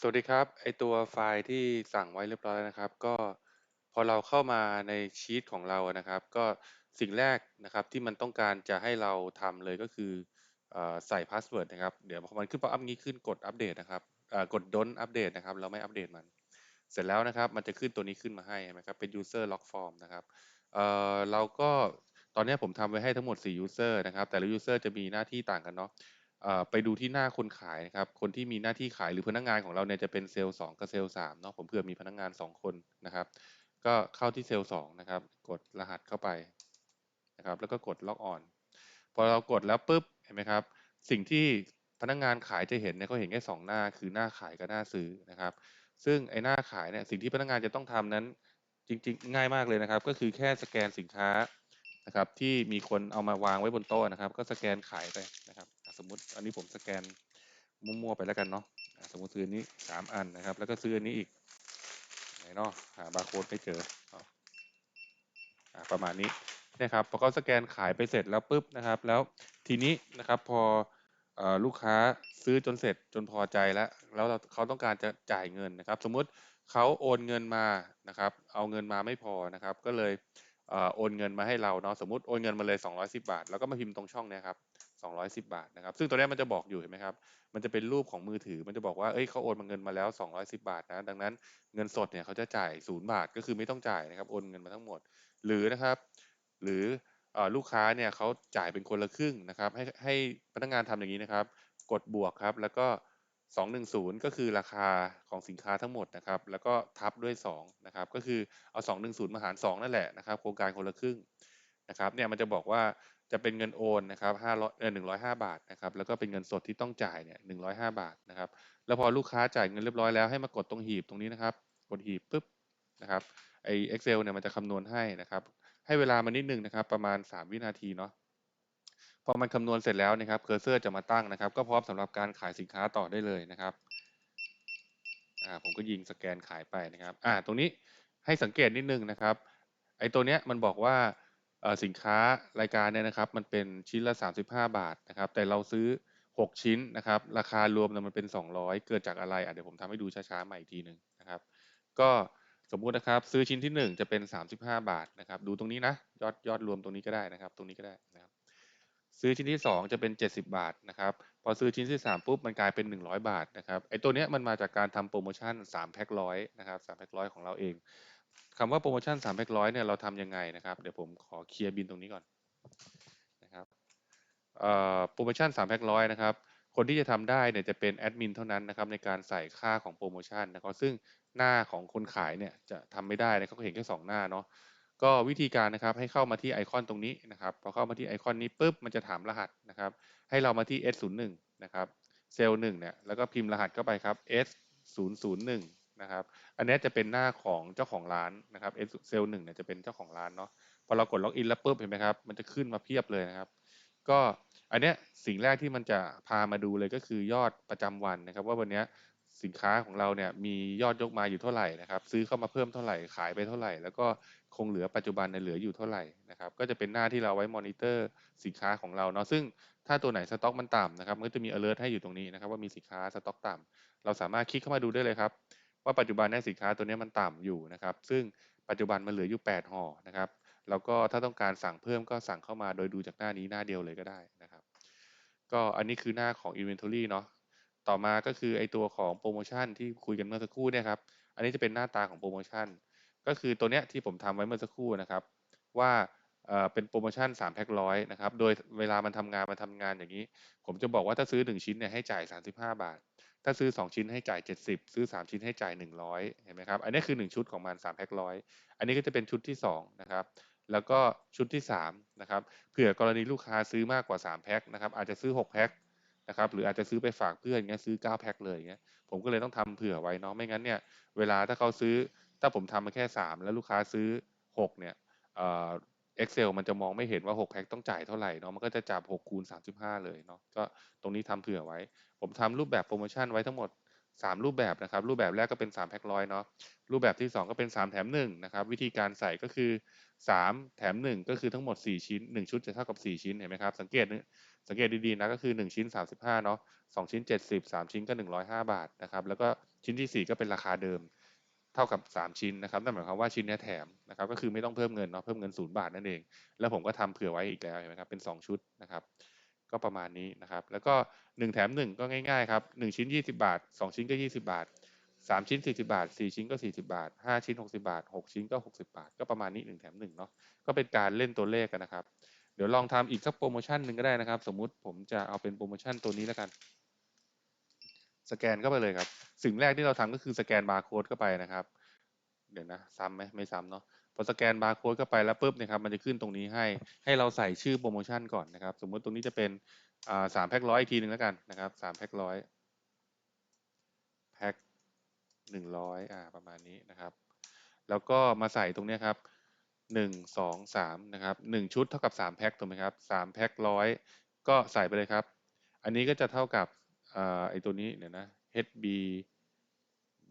สวัสดีครับ ไอตัวไฟล์ที่สั่งไว้เรียบร้อยแล้วนะครับ ก็พอเราเข้ามาในชีตของเรานะครับ ก็สิ่งแรกนะครับที่มันต้องการจะให้เราทำเลยก็คือเอ่อใส่พาสเวิร์ดนะครับ เดี๋ยวพอมันขึ้นป๊อปอัพนี้ขึ้นกดอัปเดตนะครับเอ่อกด don't อัปเดตนะครับ เราไม่อัปเดตมัน เสร็จแล้วนะครับ มันจะขึ้นตัวนี้ขึ้นมาให้ใช่ไหมครับ เป็น user log form นะครับเอ่อเราก็ตอนนี้ผมทำไว้ให้ทั้งหมด 4 user นะครับ แต่ละ user จะมีหน้าที่ต่างกันเนาะ ไปดูที่หน้าคนขายนะครับ คนที่มีหน้าที่ขายหรือพนักงานของเราเนี่ยจะเป็นเซลล์สองกับเซลล์สามเนาะผมเผื่อมีพนักงานสองคนนะครับ ก็เข้าที่เซลล์สองนะครับ กดรหัสเข้าไปนะครับ แล้วก็กดล็อกออนพอเรากดแล้วปุ๊บเห็นไหมครับ สิ่งที่พนักงานขายจะเห็นเนี่ยเขาเห็นแค่สองหน้าคือหน้าขายกับหน้าซื้อนะครับ ซึ่งไอ้หน้าขายเนี่ยสิ่งที่พนักงานจะต้องทำนั้นจริงๆ ง่ายมากเลยนะครับ ก็คือแค่สแกนสินค้านะครับ ที่มีคนเอามาวางไว้บนโต๊ะนะครับ ก็สแกนขายไปนะครับ สมมุติอันนี้ผมสแกนมั่วๆไปแล้วกันเนาะสมมติซื้อนี้สามอันนะครับ แล้วก็ซื้ออันนี้อีกไหนเนาะหาบาร์โค้ดไม่เจอออประมาณนี้นะครับพอเขาสแกนขายไปเสร็จแล้วปุ๊บนะครับ แล้วทีนี้นะครับพอออลูกค้าซื้อจนเสร็จจนพอใจแล้ว แล้วเขาต้องการจะจ่ายเงินนะครับ สมมุติเขาโอนเงินมานะครับ เอาเงินมาไม่พอนะครับ ก็เลยโอนเงินมาให้เราเนาะสมมติโอนเงินมาเลย 210 บาท แล้วก็มาพิมพ์ตรงช่องนี้ครับ 210 บาทนะครับ ซึ่งตัวนี้มันจะบอกอยู่เห็นไหมครับ มันจะเป็นรูปของมือถือ มันจะบอกว่า เอ้ยเขาโอนมาเงินมาแล้ว 210 บาทนะ ดังนั้นเงินสดเนี่ยเขาจะจ่ายศูนย์บาท ก็คือไม่ต้องจ่ายนะครับ โอนเงินมาทั้งหมด หรือนะครับ หรืออลูกค้าเนี่ยเขาจ่ายเป็นคนละครึ่งนะครับ ให้ให้พนักงานทำอย่างนี้นะครับ กดบวกครับ แล้วก็ 210 ก็คือราคาของสินค้าทั้งหมดนะครับ แล้วก็ทับด้วย2นะครับ ก็คือเอา 210 มาหาร 2 นั่นแหละนะครับ โครงการคนละครึ่งนะครับ เนี่ยมันจะบอกว่า จะเป็นเงินโอนนะครับ500เออหนึ่งร้อ105บาทนะครับแล้วก็เป็นเงินสดที่ต้องจ่ายเนี่ย105บาทนะครับแล้วพอลูกค้าจ่ายเงินเรียบร้อยแล้วให้มากดตรงหีบตรงนี้นะครับ กดหีบปุ๊บนะครับไอ้ Excel เนี่ยมันจะคำนวณให้นะครับ ให้เวลามันนิดนึงนะครับ ประมาณ 3 วินาทีเนาะพอมันคำนวณเสร็จแล้วนะครับเคอร์เซอร์จะมาตั้งนะครับ ก็พร้อมสำหรับการขายสินค้าต่อได้เลยนะครับอ่าผมก็ยิงสแกนขายไปนะครับอ่าตรงนี้ให้สังเกตนิดนึงนะครับไอตัวเนี้ยมันบอกว่า สินค้ารายการเนี่ยนะครับมันเป็นชิ้นละ 35 บาทนะครับแต่เราซื้อ 6 ชิ้นนะครับราคารวมมันเป็น 200 เกิดจากอะไรอะเดี๋ยวผมทำให้ดูช้าๆใหม่อีกทีหนึ่งนะครับก็สมมุตินะครับซื้อชิ้นที่ 1 จะเป็น 35 บาทนะครับดูตรงนี้นะยอดยอดรวมตรงนี้ก็ได้นะครับ ตรงนี้ก็ได้นะครับซื้อชิ้นที่ 2 จะเป็น 70 บาทนะครับพอซื้อชิ้นที่ 3 ปุ๊บมันกลายเป็น 100 บาทนะครับไอ้ตัวเนี้ยมันมาจากการทำโปรโมชั่น3แพ็คร้อยนะครับ3แพ็คร้อยของเราเอง คำว่าโปรโมชั่น3แพ็คร้อยเนี่ยเราทำยังไงนะครับ เดี๋ยวผมขอเคลียร์บินตรงนี้ก่อนนะครับโปรโมชั่น3แพ็คร้อยนะครับ คนที่จะทำได้เนี่ยจะเป็นแอดมินเท่านั้นนะครับในการใส่ค่าของโปรโมชั่นนะครับซึ่งหน้าของคนขายเนี่ยจะทำไม่ได้นะเขาเห็นแค่สองหน้าเนาะก็วิธีการนะครับให้เข้ามาที่ไอคอนตรงนี้นะครับพอเข้ามาที่ไอคอนนี้ปุ๊บมันจะถามรหัสนะครับ ให้เรามาที่ S01 นะครับเซลล์หนึ่งเนี่ยแล้วก็พิมพ์รหัสเข้าไปครับ S001 นะครับ อันนี้จะเป็นหน้าของเจ้าของร้านนะครับ S เซลล์หนึ่งเนี่ยจะเป็นเจ้าของร้านเนาะพอเรากดล็อกอินแล้วปุ๊บเห็นไหมครับ มันจะขึ้นมาเพียบเลยนะครับ ก็อันเนี้ยสิ่งแรกที่มันจะพามาดูเลยก็คือยอดประจำวันนะครับ ว่าวันเนี้ยสินค้าของเราเนี่ยมียอดยกมาอยู่เท่าไหร่นะครับ ซื้อเข้ามาเพิ่มเท่าไหร่ขายไปเท่าไหร่ แล้วก็คงเหลือปัจจุบันในยเหลืออยู่เท่าไหร่นะครับ ก็จะเป็นหน้าที่เราไว้มอนิเตอร์สินค้าของเราเนาะซึ่งถ้าตัวไหนสต็อกมันต่ำนะครับมันก็จะมี alert ให้อยู่ตรงนี้นะครับ ว่ามีสินค้าสต็อกต่ำเราสามารถคลิกเข้ามาดูได้เลยครับ ว่าปัจจุบันเนี่ยสินค้าตัวนี้มันต่ำอยู่นะครับ ซึ่งปัจจุบันมันเหลืออยู่ 8ห่อนะครับแล้วก็ถ้าต้องการสั่งเพิ่มก็สั่งเข้ามาโดยดูจากหน้านี้หน้าเดียวเลยก็ได้นะครับ ก็อันนี้คือหน้าของ Inventory เนาะต่อมาก็คือไอตัวของโปรโมชั่นที่คุยกันเมื่อสักครู่เนี่ยครับอันนี้จะเป็นหน้าตาของโปรโมชั่น ก็คือตัวเนี้ยที่ผมทำไว้เมื่อสักครู่นะครับ ว่าเอ่อเป็นโปรโมชั่น3แพ็คร้อยนะครับ โดยเวลามันทำงานมันทำงานอย่างนี้ ผมจะบอกว่าถ้าซื้อ 1 ชิ้นเนี่ยให้จ่าย 35 บาท ถ้าซื้อ 2 ชิ้นให้จ่าย 70 ซื้อ 3 ชิ้นให้จ่าย 100 เห็นไหมครับ อันนี้คือ 1 ชุดของมัน3แพ็คร้อยอันนี้ก็จะเป็นชุดที่ 2 นะครับ แล้วก็ชุดที่ 3 นะครับ เผื่อกรณีลูกค้าซื้อมากกว่า 3 แพ็คนะครับ อาจจะซื้อ 6 แพ็คนะครับ หรืออาจจะซื้อไปฝากเพื่อนเงี้ย ซื้อ 9 แพ็คเลยเงี้ย ผมก็เลยต้องทำเผื่อไว้เนาะ ไม่งั้นเนี่ย เวลาถ้าเขาซื้อ ถ้าผมทำมาแค่ 3 แล้วลูกค้าซื้อ 6 เนี่ย Excel มันจะมองไม่เห็นว่า 6 แพ็คต้องจ่ายเท่าไหร่เนาะมันก็จะจับ 6 คูณ 35 เลยเนาะก็ตรงนี้ทำเผื่อไว้ ผมทำรูปแบบโปรโมชั่นไว้ทั้งหมด 3 รูปแบบนะครับ รูปแบบแรกก็เป็น 3 แพ็คร้อยเนาะรูปแบบที่ 2 ก็เป็น 3 แถม1นะครับวิธีการใส่ก็คือ 3 แถม 1 ก็คือทั้งหมด 4 ชิ้น 1 ชุดจะเท่ากับ 4 ชิ้นเห็นไหมครับสังเกตสังเกตดีๆนะก็คือ 1 ชิ้น 35เนาะ2ชิ้น 70 3 ชิ้นก็ 105 บาทนะครับแล้วก็ชิ้นที่ 4 ก็เป็นราคาเดิม ท่ากับ 3 ชิ้นนะครับนั่นหมายความว่าชิ้นนี้แถมนะครับก็คือไม่ต้องเพิ่มเงินเนาะเพิ่มเงิน 0 บาทนั่นเอง แล้วผมก็ทำเผื่อไว้อีกแล้วเห็นไหมครับเป็น 2 ชุดนะครับก็ประมาณนี้นะครับ แล้วก็ 1 แถม 1 ก็ง่ายๆครับ1ชิ้น 20 บาท 2 ชิ้นก็ 20 บาท 3 ชิ้น 40 บาท 4 ชิ้นก็ 40 บาท 5 ชิ้น 60 บาท 6 ชิ้นก็ 60 บาท ก็ประมาณนี้ 1 แถม1เนาะก็เป็นการเล่นตัวเลขกันนะครับ เดี๋ยวลองทำอีกสักโปรโมชั่นหนึ่งก็ได้นะครับ สมมุติผมจะเอาเป็นโปรโมชั่นตัวนี้แล้วกัน สแกนเข้าไปเลยครับ สิ่งแรกที่เราทำก็คือสแกนบาร์โค้ดเข้าไปนะครับ เดี๋ยวนะซ้ำไหมไม่ซ้ำเนาะพอสแกนบาร์โค้ดเข้าไปแล้วปุ๊บเนี่ยครับมันจะขึ้นตรงนี้ให้ให้เราใส่ชื่อโปรโมชั่นก่อนนะครับ สมมติตรงนี้จะเป็นสามแพ็คร้อยอีกทีหนึ่งแล้วกันนะครับสามแพ็คร้อยแพ็คหนึ่งร้อยอ่าประมาณนี้นะครับ แล้วก็มาใส่ตรงนี้ครับหนึ่งสองสามนะครับหนึ่งชุดเท่ากับสามแพ็คถูกไหมครับสามแพ็คร้อยก็ใส่ไปเลยครับ อันนี้ก็จะเท่ากับ อ่าไอตัวนี้เดี๋ยนะ HB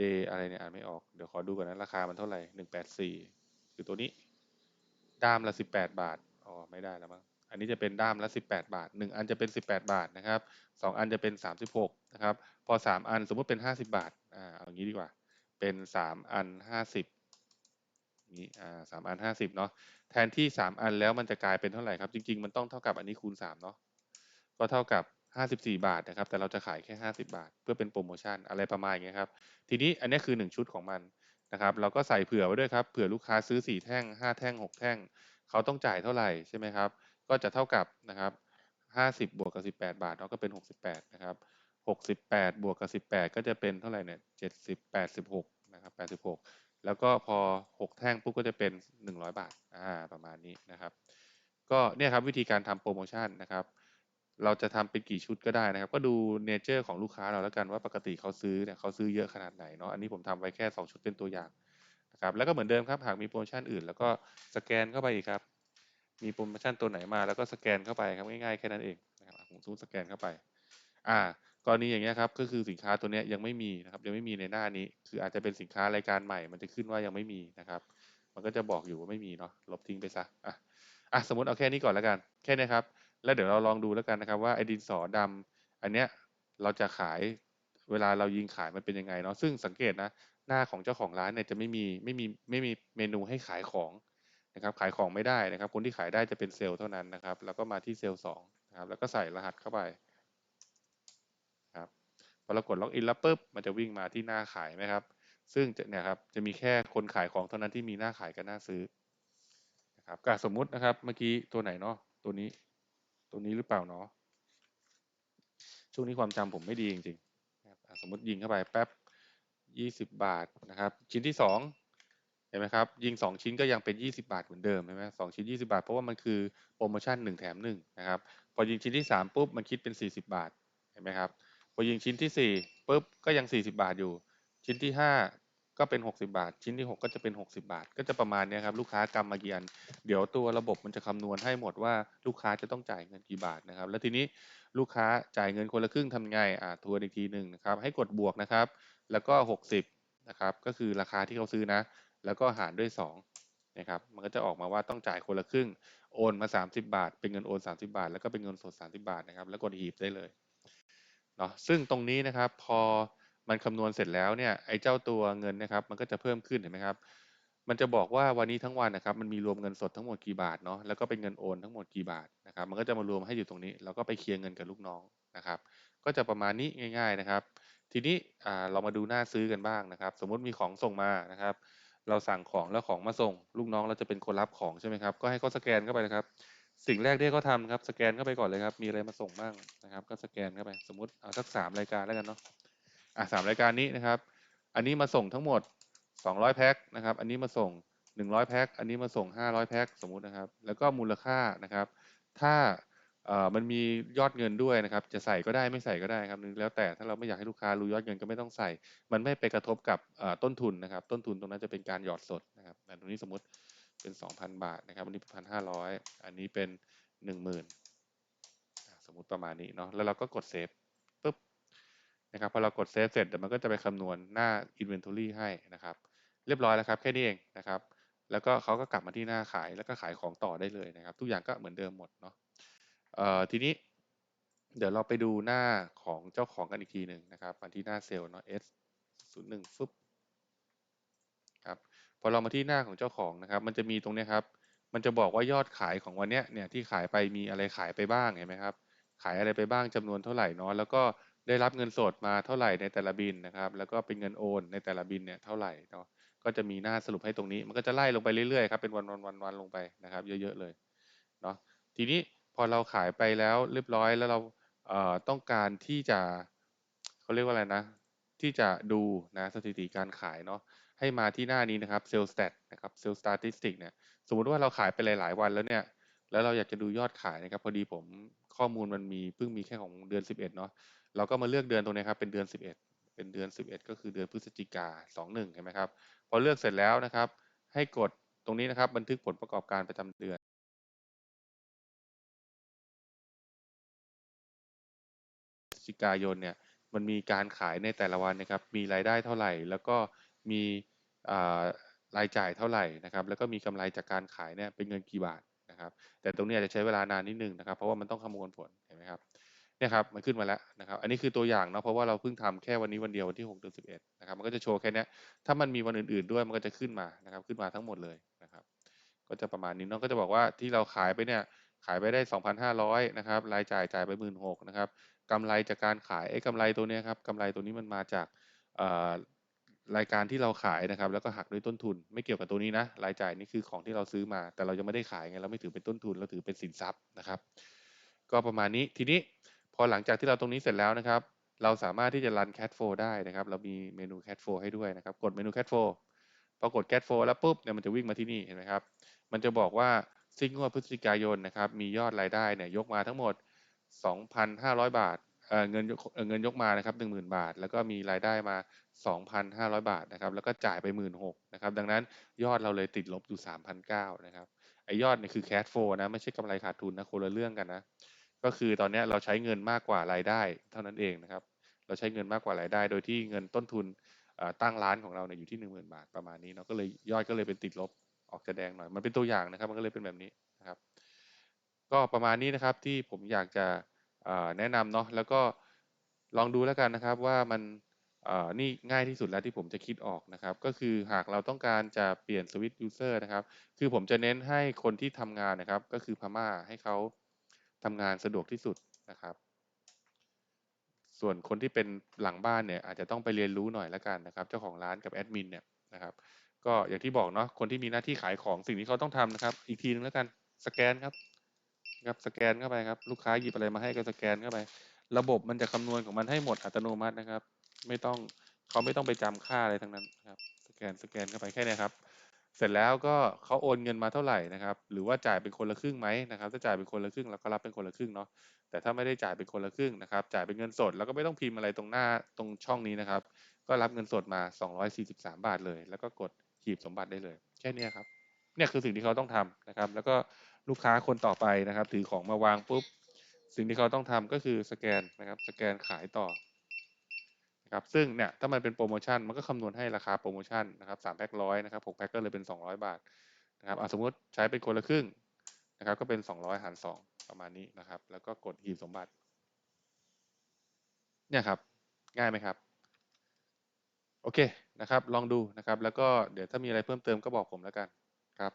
day อะไรเนี่ยอ่านไม่ออก เดี๋ยวขอดูก่อนนะ ราคามันเท่าไหร่หนึ่งแปดสี่คือตัวนี้ ด้ามละสิบแปดบาท อ๋อ ไม่ได้แล้วมั้ง อันนี้จะเป็นด้ามละสิบแปดบาทหนึ่งอันจะเป็นสิบแปดบาทนะครับสองอันจะเป็นสามสิบหกนะครับ พอสามอันสมมติเป็นห้าสิบาท อ่า เอางี้ดีกว่า เป็นสามอันห้าสิบนี้อ่าสามอันห้าสิบเนาะ แทนที่สามอันแล้วมันจะกลายเป็นเท่าไหร่ครับ จริง ๆ มันต้องเท่ากับอันนี้คูณสามเนาะ ก็เท่ากับ 54บาทนะครับ แต่เราจะขายแค่50บาท เพื่อเป็นโปรโมชั่นอะไรประมาณอย่างเงี้ยครับ ทีนี้อันนี้คือ1ชุดของมันนะครับ เราก็ใส่เผื่อไว้ด้วยครับ เผื่อลูกค้าซื้อ4แท่ง5แท่ง6แท่ง เขาต้องจ่ายเท่าไหร่ใช่ไหมครับ ก็จะเท่ากับนะครับ50บวกกับ18บาทเนาะก็เป็น68นะครับ68บวกกับ18ก็จะเป็นเท่าไหร่เนี่ย70 86นะครับ86แล้วก็พอ6แท่งปุ๊บก็จะเป็น100บาทอ่าประมาณนี้นะครับ ก็เนี่ยครับวิธีการทำโปรโมชั่นนะครับ เราจะทำเป็นกี่ชุดก็ได้นะครับ ก็ดูเนเจอร์ของลูกค้าเราแล้วกันว่าปกติเขาซื้อเนี่ยเขาซื้อเยอะขนาดไหนเนาะอันนี้ผมทำไว้แค่ 2 ชุดเป็นตัวอย่างนะครับแล้วก็เหมือนเดิมครับหากมีโปรโมชั่นอื่น แล้วก็สแกนเข้าไปอีกครับมีโปรโมชั่นตัวไหนมาแล้วก็สแกนเข้าไปครับง่ายๆแค่นั้นเองนะครับผมซูมสแกนเข้าไปอ่ากรณีอย่างเงี้ยครับก็คือสินค้าตัวเนี้ยยังไม่มีนะครับยังไม่มีในหน้านี้ คืออาจจะเป็นสินค้ารายการใหม่ มันจะขึ้นว่ายังไม่มีนะครับ มันก็จะบอกอยู่ว่าไม่มีเนาะลบทิ้งไปซะอะอะสมมติเอาแค่นี้ก่อนแล้วกัน แค่นี้ครับ แล้วเดี๋ยวเราลองดูแล้วกันนะครับว่าไอ้ดินสอดำอันเนี้ยเราจะขายเวลาเรายิงขายมันเป็นยังไงเนาะซึ่งสังเกตนะหน้าของเจ้าของร้านเนี่ยจะไม่มีไม่มีไม่มีเมนูให้ขายของนะครับขายของไม่ได้นะครับ คนที่ขายได้จะเป็นเซลล์เท่านั้นนะครับ แล้วก็มาที่เซลล์สองนะครับแล้วก็ใส่รหัสเข้าไปครับพอเรากดล็อกอินแล้วปุ๊บมันจะวิ่งมาที่หน้าขายไหมครับ ซึ่งจะเนี่ยครับจะมีแค่คนขายของเท่านั้นที่มีหน้าขายกับหน้าซื้อนะครับก็สมมุตินะครับเมื่อกี้ตัวไหนเนาะตัวนี้ ตัวนี้หรือเปล่าเนาะช่วงนี้ความจำผมไม่ดีจริงๆนะครับสมมติยิงเข้าไปแป๊บยี่สิบบาทนะครับ ชิ้นที่สองเห็นไหมครับ ยิงสองชิ้นก็ยังเป็นยี่สิบาทเหมือนเดิมใช่ไหมสองชิ้นยี่สิบาท เพราะว่ามันคือโปรโมชั่นหนึ่งแถมหนึ่งนะครับ พอยิงชิ้นที่สามปุ๊บมันคิดเป็นสี่สิบาท เห็นไหมครับ พอยิงชิ้นที่สี่ปุ๊บก็ยังสี่สิบาทอยู่ ชิ้นที่ห้า ก็เป็น 60 บาท ชิ้นที่ 6 ก็จะเป็น 60 บาท ก็จะประมาณนี้ครับลูกค้ากำมากี่อันเดี๋ยวตัวระบบมันจะคำนวณให้หมดว่าลูกค้าจะต้องจ่ายเงินกี่บาทนะครับ แล้วทีนี้ลูกค้าจ่ายเงินคนละครึ่งทำไงอ่าทวนอีกทีหนึ่งนะครับให้กดบวกนะครับ แล้วก็ 60นะครับก็คือราคาที่เขาซื้อนะ แล้วก็หารด้วย2นะครับมันก็จะออกมาว่าต้องจ่ายคนละครึ่งโอนมา 30 บาท เป็นเงินโอน 30 บาท แล้วก็เป็นเงินสด 30 บาทนะครับแล้วกดหีบได้เลยเนาะซึ่งตรงนี้นะครับพอ มันคำนวณเสร็จแล้วเนี่ยไอ้เจ้าตัวเงินนะครับ มันก็จะเพิ่มขึ้นเห็นไหมครับ มันจะบอกว่าวันนี้ทั้งวันนะครับ มันมีรวมเงินสดทั้งหมดกี่บาทเนาะแล้วก็เป็นเงินโอนทั้งหมดกี่บาทนะครับ มันก็จะมารวมให้อยู่ตรงนี้ แล้วก็ไปเคลียร์เงินกับลูกน้องนะครับ ก็จะประมาณนี้ง่าย ๆนะครับ ทีนี้อ่าเรามาดูหน้าซื้อกันบ้างนะครับ สมมุติมีของส่งมานะครับ เราสั่งของแล้วของมาส่ง ลูกน้องเราจะเป็นคนรับของใช่ไหมครับก็ให้เขาสแกนเข้าไปนะครับสิ่งแรกที่เขาทำครับสแกนเข้าไปก่อนเลยครับ มีอะไรมาส่งบ้างนะครับ ก็สแกนเข้าไป สมมติเอาสักสามรายการแล้วกันเนาะ อะสามรายการนี้นะครับ อันนี้มาส่งทั้งหมด 200 แพ็คนะครับ อันนี้มาส่ง 100 แพ็ค อันนี้มาส่ง 500 แพ็คสมมุตินะครับ แล้วก็มูลค่านะครับ ถ้าเอ่อมันมียอดเงินด้วยนะครับ จะใส่ก็ได้ไม่ใส่ก็ได้ครับ แล้วแต่ถ้าเราไม่อยากให้ลูกค้ารู้ยอดเงินก็ไม่ต้องใส่ มันไม่ไปกระทบกับเอ่อต้นทุนนะครับ ต้นทุนตรงนั้นจะเป็นการหยอดสดนะครับแต่ตรงนี้สมมติเป็น 2,000 บาทนะครับ อันนี้เป็น1,500อันนี้เป็น 10,000อะสมมุติประมาณนี้เนาะ แล้วเราก็กดเซฟ นะครับพอเรากดเซฟเสร็จเดี๋ยวมันก็จะไปคำนวณหน้า Inventory ให้นะครับ เรียบร้อยแล้วครับแค่นี้เองนะครับ แล้วก็เขาก็กลับมาที่หน้าขายแล้วก็ขายของต่อได้เลยนะครับ ทุกอย่างก็เหมือนเดิมหมดเนาะทีนี้เดี๋ยวเราไปดูหน้าของเจ้าของกันอีกทีหนึ่งนะครับมาที่หน้าเซลล์เนาะ S 0 1ฟึบครับพอเรามาที่หน้าของเจ้าของนะครับ มันจะมีตรงนี้ครับ มันจะบอกว่ายอดขายของวันเนี้ยเนี่ยที่ขายไปมีอะไรขายไปบ้างเห็นไหมครับ ขายอะไรไปบ้างจำนวนเท่าไหร่เนาะแล้วก็ ได้รับเงินสดมาเท่าไหร่ในแต่ละบินนะครับ แล้วก็เป็นเงินโอนในแต่ละบินเนี่ยเท่าไหร่เนาะก็จะมีหน้าสรุปให้ตรงนี้ มันก็จะไล่ลงไปเรื่อยๆครับเป็นวันวันวันวันลงไปนะครับ เยอะๆเลยเนาะทีนี้พอเราขายไปแล้วเรียบร้อยแล้วเราเอ่อต้องการที่จะเขาเรียกว่าอะไรนะ ที่จะดูนะสถิติการขายเนาะให้มาที่หน้านี้นะครับ Sales Stat นะครับ Sales Statistic เนี่ยสมมุติว่าเราขายไปหลาย ๆ วันแล้วเนี่ยแล้วเราอยากจะดูยอดขายนะครับ พอดีผมข้อมูลมันมีเพิ่งมีแค่ของเดือน 11เนาะ เราก็มาเลือกเดือนตรงนี้ครับเป็นเดือน 11 เป็นเดือน 11 ก็คือเดือนพฤศจิกา21เห็นไหมครับพอเลือกเสร็จแล้วนะครับ ให้กดตรงนี้นะครับ บันทึกผลประกอบการประจำเดือนพฤศจิกายนเนี่ยมันมีการขายในแต่ละวันนะครับ มีรายได้เท่าไหร่ แล้วก็มีรายจ่ายเท่าไหร่นะครับ แล้วก็มีกำไรจากการขายเนี่ยเป็นเงินกี่บาทนะครับ แต่ตรงนี้อาจจะใช้เวลานานนิดนึงนะครับ เพราะว่ามันต้องคำนวณผลเห็นไหมครับ เนี่ยครับมันขึ้นมาแล้วนะครับ อันนี้คือตัวอย่างเนาะเพราะว่าเราเพิ่งทำแค่วันนี้วันเดียววันที่6เดือน11นะครับ มันก็จะโชว์แค่นี้ถ้ามันมีวันอื่นๆด้วยมันก็จะขึ้นมานะครับ ขึ้นมาทั้งหมดเลยนะครับ ก็จะประมาณนี้เนาะก็จะบอกว่าที่เราขายไปเนี่ยขายไปได้ 2,500นะครับรายจ่ายจ่ายไป16,000นะครับกำไรจากการขายไอ้กำไรตัวนี้ครับกำไรตัวนี้มันมาจากรายการที่เราขายนะครับ แล้วก็หักด้วยต้นทุน ไม่เกี่ยวกับตัวนี้นะรายจ่ายนี่คือของที่เราซื้อมา แต่เรายังไม่ได้ขายไงเราไม่ถือเป็นต้นทุนเราถือเป็นสินทรัพย์นะครับ ก็ประมาณนี้ทีนี้ อหลังจากที่เราตรงนี้เสร็จแล้วนะครับ เราสามารถที่จะรัน cat flow ได้นะครับ เรามีเมนู cat flow ให้ด้วยนะครับ กดเมนู cat flow พอกด cat flow แล้วปุ๊บเนี่ยมันจะวิ่งมาที่นี่เห็นไหมครับ มันจะบอกว่าสิ้นงวดพฤศจิกายนนะครับ มียอดรายได้เนี่ยยกมาทั้งหมด 2,500 บาทเงินเงินยกมานะครับ10,000 บาท แล้วก็มีรายได้มา 2,500 บาทนะครับ แล้วก็จ่ายไป 16,000นะครับ ดังนั้นยอดเราเลยติดลบอยู่ 3,900 นะครับ ไอยอดเนี่ยคือ cash flow นะ ไม่ใช่กำไรขาดทุนนะคนละเรื่องกันนะ ก็คือตอนนี้เราใช้เงินมากกว่ารายได้ เท่านั้นเองนะครับ เราใช้เงินมากกว่ารายได้ โดยที่เงินต้นทุนตั้งร้านของเราเนี่ยอยู่ที่10,000 บาทประมาณนี้เนาะก็เลยยอดก็เลยเป็นติดลบออกจะแดงหน่อย มันเป็นตัวอย่างนะครับ มันก็เลยเป็นแบบนี้นะครับ ก็ประมาณนี้นะครับที่ผมอยากจะแนะนำเนาะแล้วก็ลองดูแล้วกันนะครับว่ามันนี่ง่ายที่สุดแล้วที่ผมจะคิดออกนะครับ ก็คือหากเราต้องการจะเปลี่ยนสวิตช์ยูเซอร์นะครับ คือผมจะเน้นให้คนที่ทำงานนะครับ ก็คือพม่าให้เขา ทำงานสะดวกที่สุดนะครับ ส่วนคนที่เป็นหลังบ้านเนี่ยอาจจะต้องไปเรียนรู้หน่อยล้วกันนะครับ เจ้าของร้านกับแอดมินเนี่ยนะครับ ก็อย่างที่บอกเนาะคนที่มีหน้าที่ขายของสิ่งที่เขาต้องทำนะครับ อีกทีนึงแล้วกันสแกนครับครับสแกนเข้าไปครับ ลูกค้าหยิบอะไรมาให้ก็สแกนเข้าไป ระบบมันจะคำนวณของมันให้หมดอัตโนมัตินะครับ ไม่ต้องเขาไม่ต้องไปจำค่าอะไรทั้งนั้นครับ สแกนสแกนเข้าไปแค่นี้ครับ เสร็จแล้วก็เขาโอนเงินมาเท่าไหร่นะครับ หรือว่าจ่ายเป็นคนละครึ่งไหมนะครับ ถ้าจ่ายเป็นคนละครึ่งเราก็รับเป็นคนละครึ่งเนาะ แต่ถ้าไม่ได้จ่ายเป็นคนละครึ่งนะครับ จ่ายเป็นเงินสดแล้วก็ไม่ต้องพิมพ์อะไรตรงหน้าตรงช่องนี้นะครับ ก็รับเงินสดมา 243 บาทเลย แล้วก็กดหีบสมบัติได้เลย แค่นี้ครับ เนี่ยคือสิ่งที่เขาต้องทำนะครับ แล้วก็ลูกค้าคนต่อไปนะครับ ถือของมาวางปุ๊บ สิ่งที่เขาต้องทำก็คือสแกนนะครับ สแกนขายต่อ ครับซึ่งเนี่ยถ้ามันเป็นโปรโมชั่นมันก็คำนวณให้ราคาโปรโมชั่นนะครับสามแพ็คร้อยนะครับหกแพ็คก็เลยเป็นสองร้อยบาทนะครับสมมติใช้เป็นคนละครึ่งนะครับก็เป็นสองร้อยหารสองประมาณนี้นะครับ แล้วก็กดหีบสมบัติเนี่ยครับง่ายไหมครับโอเคนะครับ ลองดูนะครับ แล้วก็เดี๋ยวถ้ามีอะไรเพิ่มเติมก็บอกผมแล้วกันครับ